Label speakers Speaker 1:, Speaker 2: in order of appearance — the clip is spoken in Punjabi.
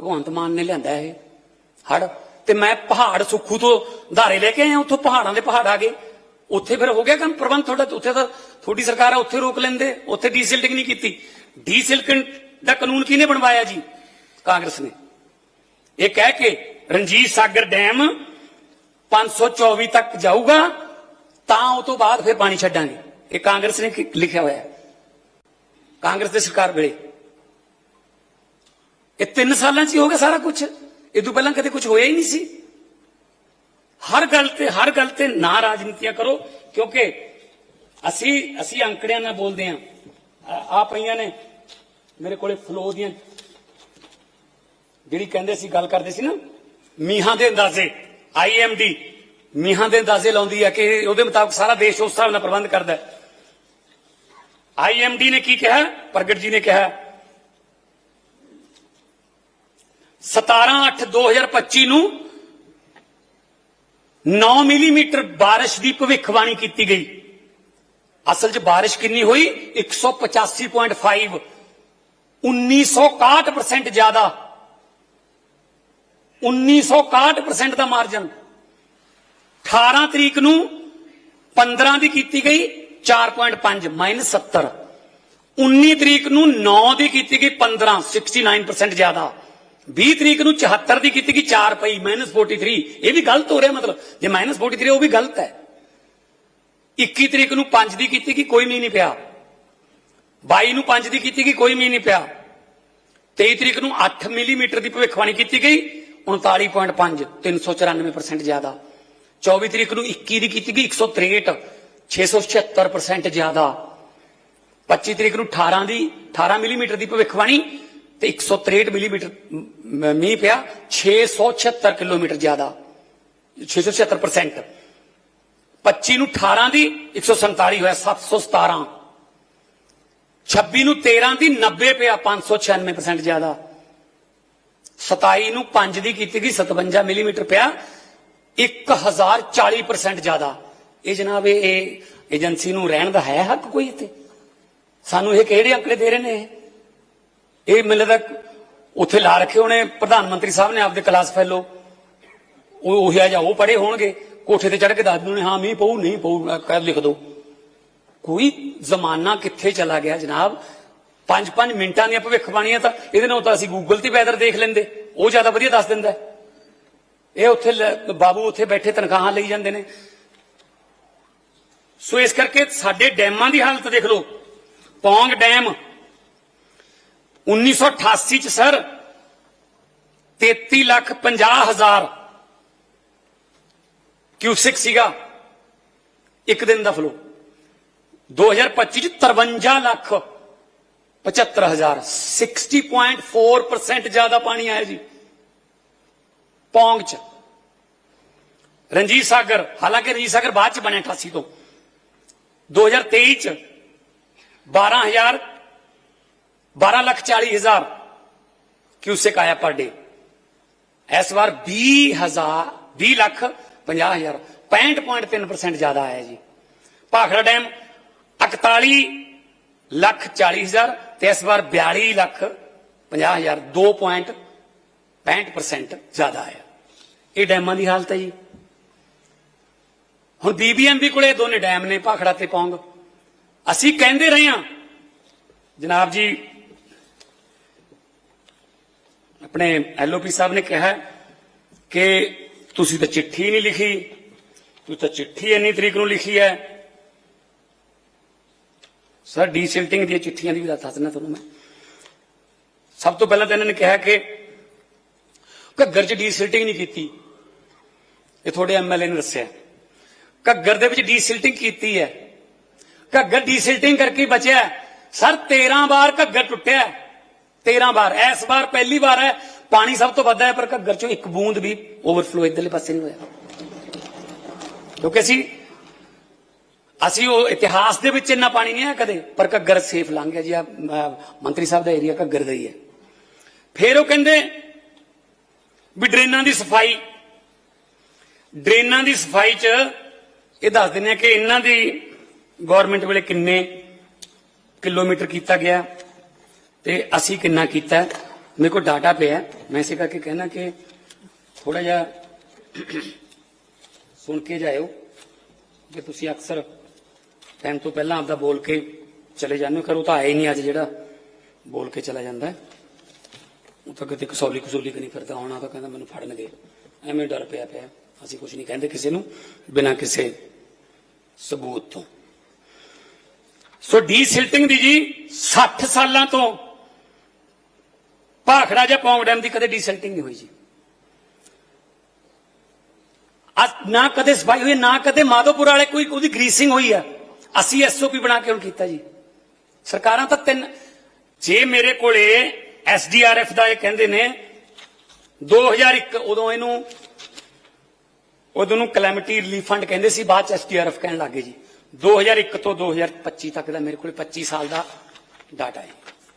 Speaker 1: ਭਗਵੰਤ ਮਾਨ ਨੇ ਲਿਆਂਦਾ ਇਹ ਹੜ ਤੇ ਮੈਂ ਪਹਾੜ ਸੁੱਖੂ ਤੋਂ ਧਾਰੇ ਲੈ ਕੇ ਆਇਆ, ਉੱਥੋਂ ਪਹਾੜਾਂ ਦੇ ਪਹਾੜ ਆ ਗਏ। ਉੱਥੇ ਫਿਰ ਹੋ ਗਿਆ ਕੰਮ ਪ੍ਰਬੰਧ ਤੁਹਾਡਾ ਉੱਥੇ ਤਾਂ ਤੁਹਾਡੀ ਸਰਕਾਰ ਆ, ਉੱਥੇ ਰੋਕ ਲੈਂਦੇ। ਉੱਥੇ ਡੀਸਿਲਟਿੰਗ ਨਹੀਂ ਕੀਤੀ। ਡੀਸਿਲਟਿੰਗ ਦਾ ਕਾਨੂੰਨ ਕਿਹਨੇ ਬਣਵਾਇਆ ਜੀ? ਕਾਂਗਰਸ ਨੇ। ਇਹ ਕਹਿ ਕੇ ਰਣਜੀਤ ਸਾਗਰ ਡੈਮ 524 ਤੱਕ ਜਾਊਗਾ, ਤਾਂ ਉਹ ਤੋਂ ਬਾਅਦ ਫਿਰ ਪਾਣੀ ਛੱਡਾਂਗੇ। ਇਹ ਕਾਂਗਰਸ ਨੇ ਲਿਖਿਆ ਹੋਇਆ। ਕਾਂਗਰਸ ਦੀ ਸਰਕਾਰ ਵੇਲੇ ਇਹ ਤਿੰਨ ਸਾਲਾਂ 'ਚ ਹੀ ਹੋ ਗਿਆ ਸਾਰਾ ਕੁਝ ਇਹ ਤੋਂ ਪਹਿਲਾਂ ਕਦੇ ਕੁਝ ਹੋਇਆ ਹੀ ਨਹੀਂ ਸੀ। ਹਰ ਗੱਲ ਤੇ, ਹਰ ਗੱਲ ਤੇ ਨਾ ਰਾਜਨੀਤੀਆਂ ਕਰੋ, ਕਿਉਂਕਿ ਅਸੀਂ ਅਸੀਂ ਅੰਕੜਿਆਂ ਨਾਲ ਬੋਲਦੇ ਆਂ ਆ ਪਈਆਂ ਨੇ ਮੇਰੇ ਕੋਲੇ ਫਲੋ ਦੀਆਂ। ਜਿਹੜੀ ਕਹਿੰਦੇ ਸੀ, ਗੱਲ ਕਰਦੇ ਸੀ ਨਾ, ਮੀਹਾਂ ਦੇ ਅੰਦਾਜ਼ੇ ਆਈਐਮਡੀ ਮੀਹਾਂ ਦੇ ਅੰਦਾਜ਼ੇ ਲਾਉਂਦੀ ਹੈ ਕਿ ਉਹਦੇ ਮੁਤਾਬਕ ਸਾਰਾ ਦੇਸ਼ ਉਸ ਹਿਸਾਬ ਨਾਲ ਪ੍ਰਬੰਧ ਕਰਦਾ ਹੈ। ਆਈਐਮਡੀ ਨੇ ਕੀ ਕਿਹਾ? ਪ੍ਰਗਟ ਜੀ ਨੇ ਕਿਹਾ 17/8/2025 ਨੂੰ 9 ਮਿਲੀਮੀਟਰ ਬਾਰਿਸ਼ ਦੀ ਭਵਿੱਖਬਾਣੀ ਕੀਤੀ ਗਈ। ਅਸਲ 'ਚ ਬਾਰਿਸ਼ ਕਿੰਨੀ ਹੋਈ? 185.5 1961% ਜ਼ਿਆਦਾ। 1961% ਦਾ ਮਾਰਜਨ 18 ਤਰੀਕ ਨੂੰ 15 ਦੀ ਕੀਤੀ ਗਈ 4.5 ਮਾਈਨਸ 70 19 ਤਰੀਕ ਨੂੰ 9 ਦੀ ਕੀਤੀ ਗਈ 15 69% ਜ਼ਿਆਦਾ। 20 ਤਰੀਕ ਨੂੰ 74 ਦੀ ਕੀਤੀ ਗਈ 4 ਪਈ ਮਾਈਨਸ 43 ਇਹ ਵੀ ਗਲਤ ਹੋ ਰਿਹਾ ਮਤਲਬ। ਜੇ ਮਾਈਨਸ 43 ਉਹ ਵੀ ਗਲਤ ਹੈ। 21 ਤਰੀਕ ਨੂੰ 5 ਦੀ ਕੀਤੀ ਗਈ, ਕੋਈ ਮੀਂਹ ਨਹੀਂ ਪਿਆ। 22 ਨੂੰ 5 ਦੀ ਕੀਤੀ ਗਈ, ਕੋਈ ਮੀਂਹ ਨਹੀਂ ਪਿਆ। 23 ਤਰੀਕ ਨੂੰ 8 ਮਿਲੀਮੀਟਰ ਦੀ ਭਵਿੱਖਬਾਣੀ ਕੀਤੀ ਗਈ 39.5 394% ਜ਼ਿਆਦਾ। 24 ਤਰੀਕ ਨੂੰ 21 ਦੀ ਕੀਤੀ ਗਈ 163 676% ਜ਼ਿਆਦਾ। 25 ਤਰੀਕ ਨੂੰ 18 ਦੀ 18 ਮਿਲੀਮੀਟਰ ਦੀ ਭਵਿੱਖਬਾਣੀ ਤੇ 163 ਮਿਲੀਮੀਟਰ ਮੀਂਹ ਪਿਆ 676 ਕਿਲੋਮੀਟਰ ਜ਼ਿਆਦਾ। 676% 25 ਨੂੰ 18 ਦੀ 147 ਹੋਇਆ 717 26 ਨੂੰ 13 ਦੀ 90 ਪਿਆ 596% ਜ਼ਿਆਦਾ। 27 ਨੂੰ 5 ਦੀ ਕੀਤੀ ਗਈ 57 ਮਿਲੀਮੀਟਰ ਪਿਆ 1040% ਜ਼ਿਆਦਾ। ਇਹ ਜਨਾਬ, ਇਹ ਏਜੰਸੀ ਨੂੰ ਰਹਿਣ ਦਾ ਹੈ ਹੱਕ ਕੋਈ ਇੱਥੇ? ਸਾਨੂੰ ਇਹ ਕਿਹੜੇ ਅੰਕੜੇ ਦੇ ਰਹੇ ਨੇ ਇਹ? ਇਹ ਮੈਨੂੰ ਲੱਗਦਾ ਉੱਥੇ ਲਾ ਰੱਖੇ ਹੋਣੇ, ਪ੍ਰਧਾਨ ਮੰਤਰੀ ਸਾਹਿਬ ਨੇ ਆਪਦੇ ਕਲਾਸ ਫੈਲੋ। ਉਹ ਉਹ ਜਿਹਾ ਉਹ ਪੜੇ ਹੋਣਗੇ, ਕੋਠੇ ਤੇ ਚੜ ਕੇ ਦੱਸ ਦਿੰਦੇ ਹਾਂ, ਮੀਂਹ ਪਊ, ਨਹੀਂ ਪਊ, ਅਹ ਲਿਖ ਦੋ। ਕੋਈ ਜ਼ਮਾਨਾ ਕਿੱਥੇ ਚਲਾ ਗਿਆ ਜਨਾਬ? 5-5 ਮਿੰਟਾਂ ਦੀਆਂ ਭਵਿੱਖਬਾਣੀਆਂ ਤਾਂ ਇਹਦੇ ਨਾਲ ਤਾਂ ਅਸੀਂ ਗੂਗਲ ਤੇ ਵੈਦਰ ਦੇਖ ਲੈਂਦੇ। ਉਹ ਜ਼ਿਆਦਾ ਵਧੀਆ ਦੱਸ ਦਿੰਦਾ। ਇਹ ਉੱਥੇ ਲੈ- ਬਾਬੂ ਉੱਥੇ ਬੈਠੇ ਤਨਖਾਹਾਂ ਲਈ ਜਾਂਦੇ ਨੇ। ਸੋ ਇਸ ਕਰਕੇ ਸਾਡੇ ਡੈਮਾਂ ਦੀ ਹਾਲਤ ਦੇਖ ਲਓ। ਪੌਂਗ ਡੈਮ 1988 ਚ ਸਰ 33 ਲੱਖ 50 ਹਜ਼ਾਰ ਕਿਊਸਿਕ ਸੀਗਾ ਇੱਕ ਦਿਨ ਦਾ ਫਲੋ 2025 ਚ 53 ਲੱਖ 75 ਹਜ਼ਾਰ 60.4% ਜ਼ਿਆਦਾ ਪਾਣੀ ਆਇਆ ਜੀ ਪੌਂਗ ਚ ਰਣਜੀਤ ਸਾਗਰ ਹਾਲਾਂਕਿ ਰਣਜੀਤ ਸਾਗਰ ਬਾਅਦ ਚ ਬਣਿਆ 88 ਤੋਂ 2023 ਚ 12000 12 ਲੱਖ 40 ਹਜ਼ਾਰ ਕਿਊਸੈਕ ਆਇਆ ਪਰ ਡੇ ਇਸ ਵਾਰ 20 ਹਜ਼ਾਰ 20 ਲੱਖ 50 ਹਜ਼ਾਰ 65.3% ਜ਼ਿਆਦਾ ਆਇਆ ਜੀ ਭਾਖੜਾ ਡੈਮ 41 ਲੱਖ 40 ਹਜ਼ਾਰ ਤੇ ਇਸ ਵਾਰ 42 ਲੱਖ 50 ਹਜ਼ਾਰ 2.65% ਜ਼ਿਆਦਾ ਆਇਆ ਇਹ ਡੈਮਾਂ ਦੀ ਹਾਲਤ ਹੈ ਜੀ ਹੁਣ ਬੀਬੀਐਮਬੀ ਕੋਲੇ ਇਹ ਦੋਨੇ ਡੈਮ ਨੇ ਭਾਖੜਾ ਤੇ ਪੌਂਗ ਅਸੀਂ ਕਹਿੰਦੇ ਰਹੇ ਹਾਂ ਜਨਾਬ ਜੀ ਆਪਣੇ ਐਲਓਪੀ ਸਾਹਿਬ ਨੇ ਕਿਹਾ ਕਿ ਤੁਸੀਂ ਤਾਂ ਚਿੱਠੀ ਨਹੀਂ ਲਿਖੀ ਤੁਸੀਂ ਤਾਂ ਚਿੱਠੀ ਇੰਨੀ ਤਰੀਕ ਨੂੰ ਲਿਖੀ ਹੈ ਸਰ ਡੀਸਿਲਟਿੰਗ ਦੀਆਂ ਚਿੱਠੀਆਂ ਦੀ ਵੀ ਦੱਸ ਦਿੰਦਾ ਤੁਹਾਨੂੰ ਮੈਂ ਸਭ ਤੋਂ ਪਹਿਲਾਂ ਤਾਂ ਇਹਨਾਂ ਨੇ ਕਿਹਾ ਕਿ ਘੱਗਰ 'ਚ ਡੀਸਿਲਟਿੰਗ ਨਹੀਂ ਕੀਤੀ ਇਹ ਤੁਹਾਡੇ ਐਮਐਲਏ ਨੇ ਦੱਸਿਆ ਘੱਗਰ ਦੇ ਵਿੱਚ ਡੀਸਿਲਟਿੰਗ ਕੀਤੀ ਹੈ ਘੱਗਰ ਡੀਸਿਲਟਿੰਗ ਕਰਕੇ ਹੀ ਬਚਿਆ ਹੈ। ਸਰ 13 ਵਾਰ ਘੱਗਰ ਟੁੱਟਿਆ ਹੈ। 13 ਵਾਰ ਇਸ ਵਾਰ ਪਹਿਲੀ ਵਾਰ ਹੈ। ਪਾਣੀ ਸਭ ਤੋਂ ਵੱਧ ਹੈ, ਪਰ ਘੱਗਰ ਚੋਂ ਇੱਕ ਬੂੰਦ ਵੀ ਓਵਰਫਲੋ ਇਧਰਲੇ ਪਾਸੇ ਨਹੀਂ ਹੋਇਆ। ਕਿਉਂਕਿ ਅਸੀਂ ਅਸੀਂ ਉਹ ਇਤਿਹਾਸ ਦੇ ਵਿੱਚ ਇੰਨਾ ਪਾਣੀ ਨਹੀਂ ਆਇਆ ਕਦੇ, ਪਰ ਘੱਗਰ ਸੇਫ ਲੰਘ ਗਿਆ ਜੀ। ਆ ਮੰਤਰੀ ਸਾਹਿਬ ਦਾ ਏਰੀਆ ਘੱਗਰ ਦਾ ਹੀ ਹੈ। ਫਿਰ ਉਹ ਕਹਿੰਦੇ ਵੀ ਡਰੇਨਾਂ ਦੀ ਸਫ਼ਾਈ, ਡਰੇਨਾਂ ਦੀ ਸਫ਼ਾਈ 'ਚ ਇਹ ਦੱਸ ਦਿੰਦੇ ਆ ਕਿ ਇਹਨਾਂ ਦੀ ਗਵਰਨਮੈਂਟ ਵੇਲੇ ਕਿੰਨੇ ਕਿਲੋਮੀਟਰ ਕੀਤਾ ਗਿਆ। ਤੇ ਅਸੀਂ ਕਿੰਨਾ ਕੀਤਾ? ਮੇਰੇ ਕੋਲ ਡਾਟਾ ਪਿਆ। ਮੈਂ ਇਸੇ ਕਰਕੇ ਕਹਿਣਾ ਕਿ ਥੋੜਾ ਜਿਹਾ ਸੁਣ ਕੇ ਜਾਇਓ ਕਿ ਤੁਸੀਂ ਅਕਸਰ ਟਾਈਮ ਤੋਂ ਪਹਿਲਾਂ ਆਪਦਾ ਬੋਲ ਕੇ ਚਲੇ ਜਾਂਦੇ ਹੋ। ਕਰੋ ਤਾਂ ਆਏ ਨਹੀਂ ਅੱਜ ਜਿਹੜਾ ਬੋਲ ਕੇ ਚਲਾ ਜਾਂਦਾ। ਹੈ। ਉਹ ਤਾਂ ਕਿਤੇ ਕਸੌਲੀ ਕਸੂਲੀ ਕਿ ਨਹੀਂ ਫਿਰਦਾ ਆਉਣਾ ਤਾਂ ਕਹਿੰਦਾ ਮੈਨੂੰ ਫੜਨਗੇ। ਐਵੇਂ ਡਰ ਪਿਆ ਪਿਆ। ਅਸੀਂ ਕੁਝ ਨਹੀਂ ਕਹਿੰਦੇ ਕਿਸੇ ਨੂੰ ਬਿਨਾਂ ਕਿਸੇ ਸਬੂਤ ਤੋਂ। ਸੋ ਡੀ ਸਿਲਟਿੰਗ ਦੀ ਜੀ 60 ਸਾਲਾਂ ਤੋਂ ਭਾਖੜਾ ਜਾਂ ਪੌਂਗ ਡੈਮ ਦੀ ਕਦੇ ਡੀਸਲਟਿੰਗ ਨਹੀਂ ਹੋਈ ਜੀ। ਨਾ ਕਦੇ ਸਫ਼ਾਈ ਹੋਈ, ਨਾ ਕਦੇ ਮਾਧੋਪੁਰ ਵਾਲੇ ਕੋਈ ਉਹਦੀ ਗਰੀਸਿੰਗ ਹੋਈ ਆ। ਅਸੀਂ ਐਸਓਪੀ ਬਣਾ ਕੇ ਹੁਣ ਕੀਤਾ ਜੀ। ਸਰਕਾਰਾਂ ਤਾਂ ਤਿੰਨ ਜੇ ਮੇਰੇ ਕੋਲੇ ਐਸਡੀਆਰਐਫ ਦਾ ਇਹ ਕਹਿੰਦੇ ਨੇ 2001 ਉਦੋਂ ਇਹਨੂੰ ਉਦੋਂ ਨੂੰ ਕਲੈਮਿਟੀ ਰਿਲੀਫ ਫੰਡ ਕਹਿੰਦੇ ਸੀ, ਬਾਅਦ ਚ ਐਸਡੀਆਰਐਫ ਕਹਿਣ ਲੱਗੇ ਜੀ। 2001 ਤੋਂ 2025 ਤੱਕ ਦਾ ਮੇਰੇ ਕੋਲ 25 ਸਾਲ ਦਾ ਡਾਟਾ ਹੈ।